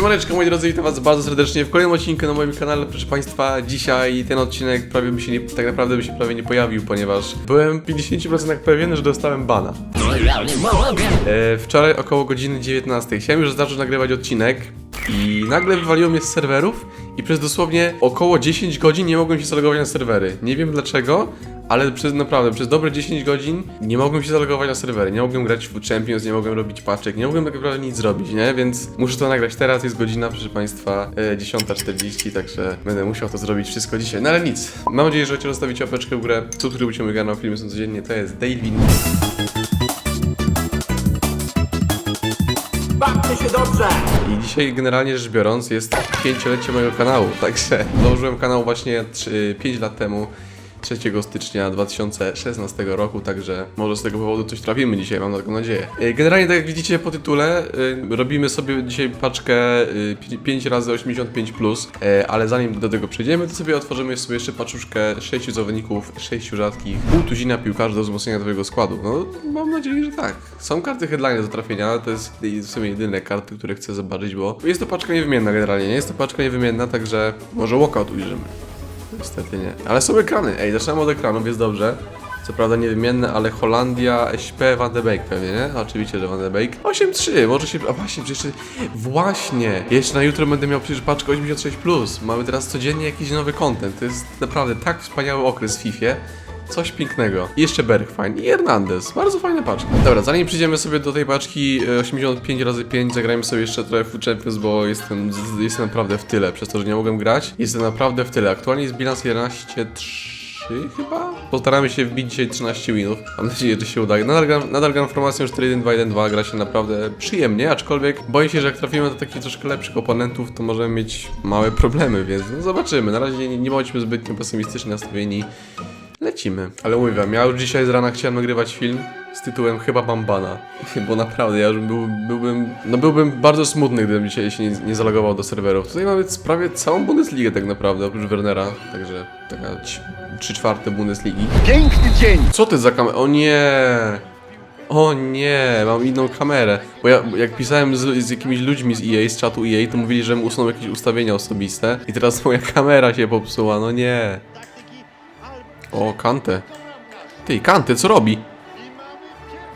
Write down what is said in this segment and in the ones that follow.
Siemaneczko moi drodzy, witam was bardzo serdecznie w kolejnym odcinku na moim kanale. Proszę państwa, dzisiaj ten odcinek prawie by się nie, tak naprawdę by się prawie nie pojawił, ponieważ byłem w 50% pewien, że dostałem bana. E, wczoraj około godziny 19 chciałem już zacząć nagrywać odcinek i nagle wywaliło mnie z serwerów i przez dosłownie około 10 godzin nie mogłem się zalogować na serwery. Nie wiem dlaczego, ale przez naprawdę, przez dobre 10 godzin nie mogłem się zalogować na serwery, nie mogłem grać w Champions, nie mogłem robić paczek, nie mogłem tak naprawdę nic zrobić, nie? Więc muszę to nagrać teraz, jest godzina, proszę Państwa, e, 10.40, także będę musiał to zrobić wszystko dzisiaj. No ale nic, mam nadzieję, że chcecie zostawić łapeczkę w górę, subskrybujcie mój kanał, filmy są codziennie, to jest Dailwin. Bawcie się dobrze! I dzisiaj generalnie rzecz biorąc jest pięciolecie mojego kanału, także założyłem kanał właśnie 3, 5 lat temu. 3 stycznia 2016 roku, także może z tego powodu coś trafimy dzisiaj, mam taką nadzieję. E, Generalnie, tak jak widzicie po tytule, y, robimy sobie dzisiaj paczkę y, 5 razy 85 e, ale zanim do tego przejdziemy, to sobie otworzymy sobie jeszcze paczuszkę 6 zawodników, 6 rzadkich, pół tuzina piłkarzy do wzmocnienia twojego składu. No, mam nadzieję, że tak. Są karty headline do trafienia, to jest w sumie jedyne karty, które chcę zobaczyć, bo jest to paczka niewymienna generalnie, nie jest to paczka niewymienna, także może walkout ujrzymy. Niestety nie. Ale są ekrany. Ej, zaczynamy od ekranów, jest dobrze. Co prawda niewymienne, ale Holandia, SP, Van de Beek pewnie, nie? Oczywiście, że Van de Beek. 8-3, może się... A właśnie, przecież... Właśnie! Jeszcze na jutro będę miał przecież paczkę 86+. Mamy teraz codziennie jakiś nowy content. To jest naprawdę tak wspaniały okres w FIFA. Coś pięknego. I jeszcze Bergfine i Hernandez. Bardzo fajna paczka. Dobra, zanim przyjdziemy sobie do tej paczki e, 85 razy 5 zagrajmy sobie jeszcze trochę w Champions, bo jestem, jestem naprawdę w tyle. Przez to, że nie mogłem grać, jestem naprawdę w tyle. Aktualnie jest bilans 11-3 chyba? Postaramy się wbić dzisiaj 13 winów. Mam nadzieję, że się uda. Nadal nadal gram formacją 4-1-2-1-2. Gra się naprawdę przyjemnie, aczkolwiek boję się, że jak trafimy do takich troszkę lepszych oponentów, to możemy mieć małe problemy, więc no zobaczymy. Na razie nie, nie bądźmy zbytnio pesymistycznie nastawieni. Lecimy. Ale mówię wam, ja już dzisiaj z rana chciałem nagrywać film z tytułem Chyba mam bana. Bo naprawdę, ja już był, byłbym, no byłbym bardzo smutny, gdybym dzisiaj się nie, nie zalogował do serwerów. Tutaj mamy prawie całą Bundesligę tak naprawdę, oprócz Wernera. Także taka ci- trzy czwarte Bundesligi. Piękny dzień! Co ty za kamerę? O nie! O nie, mam inną kamerę. Bo ja jak pisałem z, z jakimiś ludźmi z EA, z czatu EA, to mówili, że usunął jakieś ustawienia osobiste. I teraz moja kamera się popsuła, no nie. O, Kante. Ty, Kante, co robi?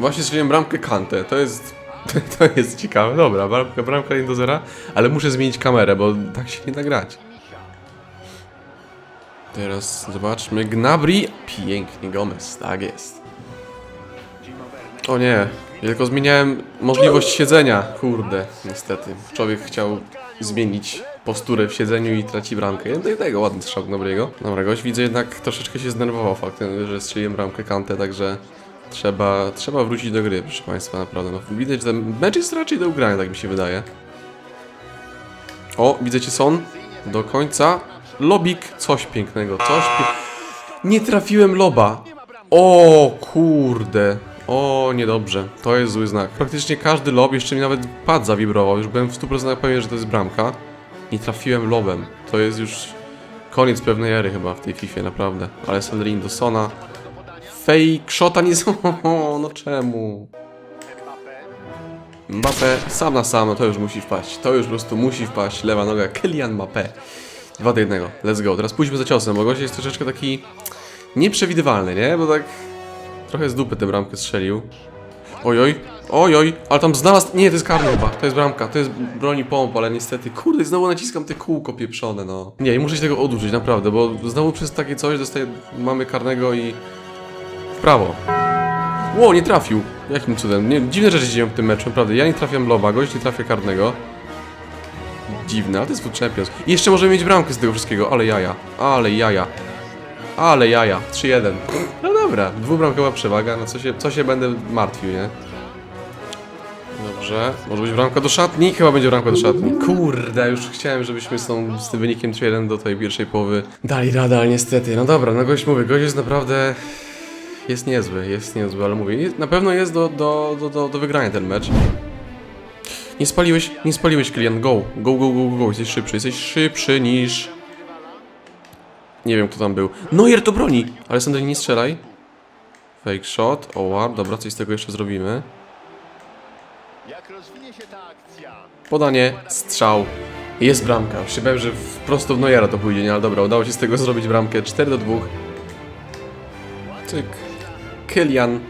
Właśnie strzeliłem bramkę Kante, to jest... To jest ciekawe, dobra, bramka, bramka 1 do 0, ale muszę zmienić kamerę, bo tak się nie da grać. Teraz zobaczmy, Gnabry, pięknie, Gomez, tak jest. O nie, ja tylko zmieniałem możliwość siedzenia, kurde, niestety. Człowiek chciał zmienić posturę w siedzeniu i traci bramkę. No i tego, ładny strzał Gnabriego. Dobra, gość widzę jednak troszeczkę się zdenerwował faktem, że strzeliłem bramkę Kante, także trzeba, trzeba wrócić do gry, proszę Państwa, naprawdę. No, widać, że ten mecz jest raczej do ugrania, tak mi się wydaje. O, widzę Son. Do końca. Lobik, coś pięknego, coś pie... Nie trafiłem loba. O kurde. O, niedobrze. To jest zły znak. Praktycznie każdy lob, jeszcze mi nawet pad zawibrował. Już byłem w 100% pewien, że to jest bramka. Nie trafiłem lobem. To jest już koniec pewnej ery chyba w tej FIFA, naprawdę. Ale Sandrin do Sona. Fake shota nie są. No czemu? Mbappé sam na sam, no to już musi wpaść. To już po prostu musi wpaść. Lewa noga, Kylian Mbappé. 2 do 1. Let's go. Teraz pójdźmy za ciosem, bo gość jest troszeczkę taki nieprzewidywalny, nie? Bo tak trochę z dupy tę bramkę strzelił. Ojoj, ojoj, ale tam znalazł... Nie, to jest karny chyba. To jest bramka, to jest broni pomp, ale niestety... Kurde, znowu naciskam te kółko pieprzone, no. Nie, i muszę się tego oduczyć, naprawdę, bo znowu przez takie coś dostaję... Mamy karnego i... W prawo. Ło, nie trafił. Jakim cudem? Nie, dziwne rzeczy dzieją w tym meczu, naprawdę. Ja nie trafiam loba, gość nie trafia karnego. Dziwne, ale to jest Food Champions. I jeszcze możemy mieć bramkę z tego wszystkiego, ale jaja. Ale jaja. Ale jaja. 3-1. No dobra, dwubramkowa przewaga, no co się, co się będę martwił, nie? Dobrze, może być bramka do szatni? Chyba będzie bramka do szatni. Kurde, już chciałem, żebyśmy z, tą, z tym wynikiem 3-1 do tej pierwszej połowy dali radę, ale niestety. No dobra, no gość mówię, gość jest naprawdę... Jest niezły, jest niezły, ale mówię, na pewno jest do, do, do, do, do wygrania ten mecz. Nie spaliłeś, nie spaliłeś klient, go, go, go, go, go, jesteś szybszy, jesteś szybszy niż... Nie wiem kto tam był. Neuer to broni! Alessandro nie strzelaj. Fake shot, o wow, dobra, coś z tego jeszcze zrobimy. Jak rozwinie się ta akcja? Podanie, strzał. Jest bramka. Już że prosto w Neuera to pójdzie, nie? Ale dobra, udało się z tego zrobić bramkę. 4 do 2. Cyk. Kylian.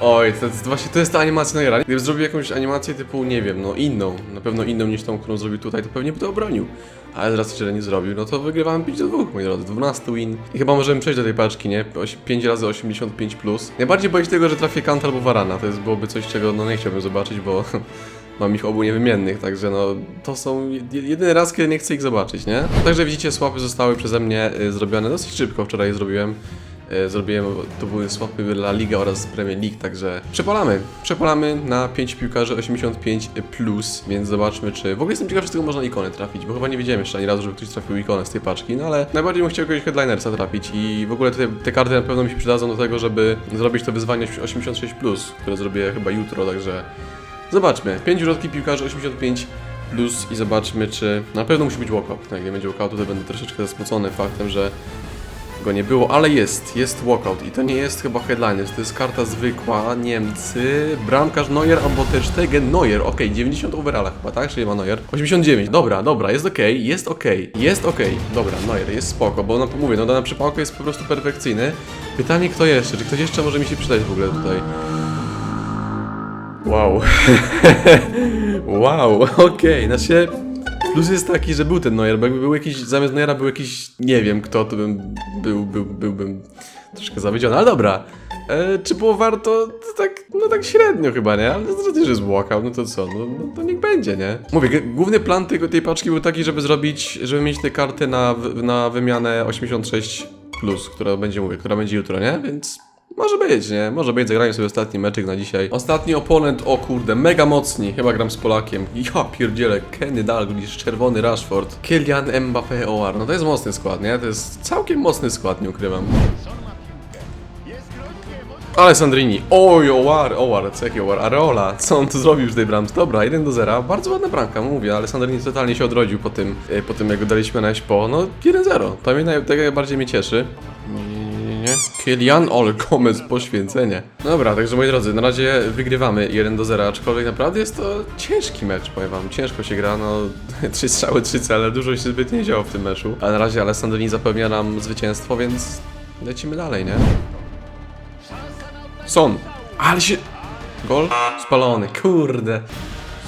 Oj, to jest właśnie to jest ta animacja Neuera. Gdybym zrobił jakąś animację typu, nie wiem, no inną, na pewno inną niż tą, którą zrobił tutaj, to pewnie by to obronił. Ale z że nie zrobił, no to wygrywamy 5 do 2, moi drodzy. 12 win. I chyba możemy przejść do tej paczki, nie? 5 razy 85 plus. Najbardziej boję się tego, że trafię Kant albo Varana. To jest byłoby coś, czego no nie chciałbym zobaczyć, bo mam ich obu niewymiennych, także no to są jed- jedyny raz, kiedy nie chcę ich zobaczyć, nie? Także widzicie, swapy zostały przeze mnie y, zrobione dosyć szybko, wczoraj je zrobiłem. Y, Zrobiłem, to były swapy La Liga oraz Premier League, także przepalamy. Przepalamy na 5 piłkarzy 85 plus, więc zobaczmy, czy... W ogóle jestem ciekaw, czy z tego można ikony trafić, bo chyba nie widziałem jeszcze ani razu, żeby ktoś trafił ikonę z tej paczki, no ale najbardziej bym chciał jakiegoś headlinersa trafić i w ogóle te, te karty na pewno mi się przydadzą do tego, żeby zrobić to wyzwanie 86 plus, które zrobię chyba jutro, także... Zobaczmy. 5 urodki piłkarzy 85 plus i zobaczmy, czy na pewno musi być walkout. Jak nie będzie walkoutu, to będę troszeczkę zasmucony faktem, że go nie było, ale jest, jest walkout i to nie jest chyba headliner, to jest karta zwykła, Niemcy, bramkarz Neuer albo Ter Stegen Neuer, okej, 90 overalla chyba, tak? Czyli ma Neuer, 89, dobra, dobra, jest okej, jest okej, jest okej, dobra, Neuer, jest spoko, bo na, mówię, no na przypałkę jest po prostu perfekcyjny. Pytanie kto jeszcze, czy ktoś jeszcze może mi się przydać w ogóle tutaj? Wow. wow, okej, znaczy plus jest taki, że był ten Neuer, bo jakby był jakiś, zamiast Neuera był jakiś, nie wiem kto, to bym był, był, byłbym troszkę zawiedziony, ale dobra. E, czy było warto? To tak, no tak średnio chyba, nie? Ale to też jest no to co, no, no to niech będzie, nie? Mówię, główny plan tego, tej paczki był taki, żeby zrobić, żeby mieć te karty na, na wymianę 86+, plus, która będzie, mówię, która będzie jutro, nie? Więc może być, nie? Może być, zagrajmy sobie ostatni meczyk na dzisiaj. Ostatni oponent, o kurde, mega mocni. Chyba gram z Polakiem. Ja pierdzielę, Kenny Dalglish, czerwony Rashford, Kylian Mbappé, Oar. No to jest mocny skład, nie? To jest całkiem mocny skład, nie ukrywam. Ale Sandrini, oj, Oar, Oar, co jaki Oar, Areola, co on tu zrobił w tej bramce? Dobra, 1 do 0, bardzo ładna bramka, mówię, ale Sandrini totalnie się odrodził po tym, e, po tym jak go daliśmy na po, no 1-0, to mnie najbardziej mnie cieszy. Nie. Kylian Ol poświęcenie. Dobra, także moi drodzy, na razie wygrywamy 1 do 0, aczkolwiek naprawdę jest to ciężki mecz, powiem wam, ciężko się gra, no trzy strzały, trzy cele, dużo się zbytnio nie działo w tym meczu, ale na razie Alessandrini zapewnia nam zwycięstwo, więc lecimy dalej, nie? Son. Ale się... Gol? Spalony, kurde.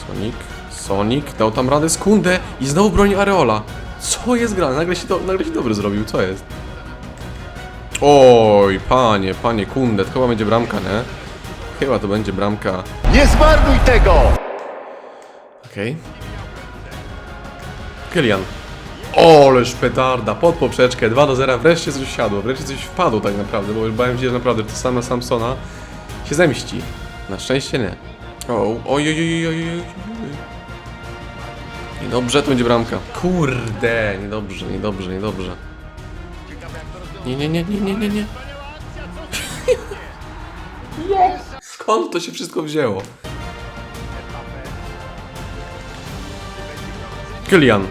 Sonic. Sonic dał tam radę sekundę i znowu broni Areola. Co jest grane? Nagle się, do, nagle się dobry zrobił, co jest? Oj, panie, panie, kunde, to chyba będzie bramka, nie? Chyba to będzie bramka. Nie zmarnuj tego! Okej. Kylian. Oleż petarda, pod poprzeczkę, 2 do 0, wreszcie coś siadło, wreszcie coś wpadło tak naprawdę, bo już bałem się, że naprawdę to samo Samsona się zemści. Na szczęście nie. O, oj, oj, oj, oj, oj. Niedobrze, to będzie bramka. Kurde, niedobrze, niedobrze, niedobrze. Nie, nie, nie, nie, nie, nie, nie. Skąd to się wszystko wzięło? Kylian.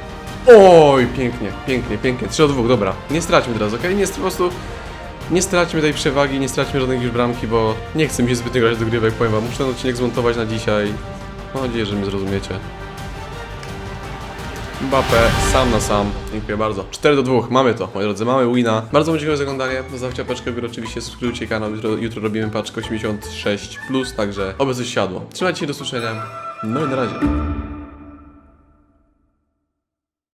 Oj, pięknie, pięknie, pięknie. 3 do 2, dobra. Nie straćmy teraz, okej? Nie, po prostu nie straćmy tej przewagi, nie straćmy żadnej już bramki, bo nie chcę mi się zbytnio grać do grywek, powiem wam. Muszę ten odcinek zmontować na dzisiaj. Mam nadzieję, że mnie zrozumiecie. Mbappé, sam na sam. Dziękuję bardzo. 4 do 2, mamy to, moi drodzy, mamy wina. Bardzo wam dziękuję za oglądanie. Zostawcie paczkę górę, oczywiście subskrybujcie kanał. Jutro, jutro robimy paczkę 86+, także oby coś siadło. Trzymajcie się, do usłyszenia. No i na razie.